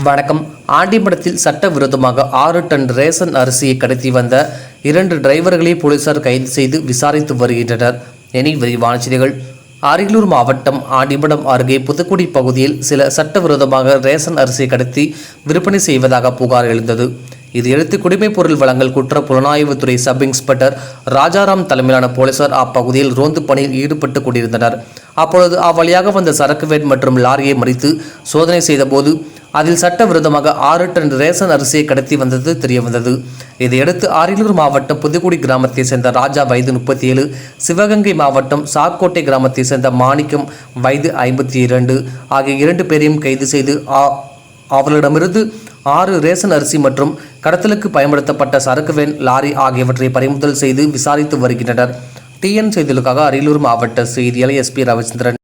வணக்கம். ஆண்டிமடத்தில் சட்டவிரோதமாக ஆறு டன் ரேஷன் அரிசியை கடத்தி வந்த இரண்டு டிரைவர்களை போலீசார் கைது செய்து விசாரித்து வருகின்றனர். எனி விரிவான செய்திகள். அரியலூர் மாவட்டம் ஆண்டிமடம் அருகே புதுக்குடி பகுதியில் சில சட்டவிரோதமாக ரேஷன் அரிசியை கடத்தி விற்பனை செய்வதாக புகார் எழுந்தது. இதையடுத்து குடிமைப் பொருள் வழங்கல் குற்ற புலனாய்வுத்துறை சப் இன்ஸ்பெக்டர் ராஜாராம் தலைமையிலான போலீசார் அப்பகுதியில் ரோந்து பணியில் ஈடுபட்டு கொண்டிருந்தனர். அப்பொழுது அவ்வழியாக வந்த சரக்கு வேன் மற்றும் லாரியை மறித்து சோதனை செய்தபோது அதில் சட்டவிரோதமாக ஆறு டன் ரேஷன் அரிசியை கடத்தி வந்தது தெரியவந்தது. இதையடுத்து அரியலூர் மாவட்டம் புதுக்குடி கிராமத்தை சேர்ந்த ராஜா வயது முப்பத்தி ஏழு சிவகங்கை மாவட்டம் சாக்கோட்டை கிராமத்தை சேர்ந்த மாணிக்கம் வயது ஐம்பத்தி இரண்டு ஆகிய இரண்டு பேரையும் கைது செய்து அவர்களிடமிருந்து ஆறு ரேஷன் அரிசி மற்றும் கடத்தலுக்கு பயன்படுத்தப்பட்ட சரக்கு வேன் லாரி ஆகியவற்றை பறிமுதல் செய்து விசாரித்து வருகின்றனர். டிஎன் செய்திகளுக்காக அரியலூர் மாவட்ட செய்தியாளர் எஸ்பி ரவிச்சந்திரன்.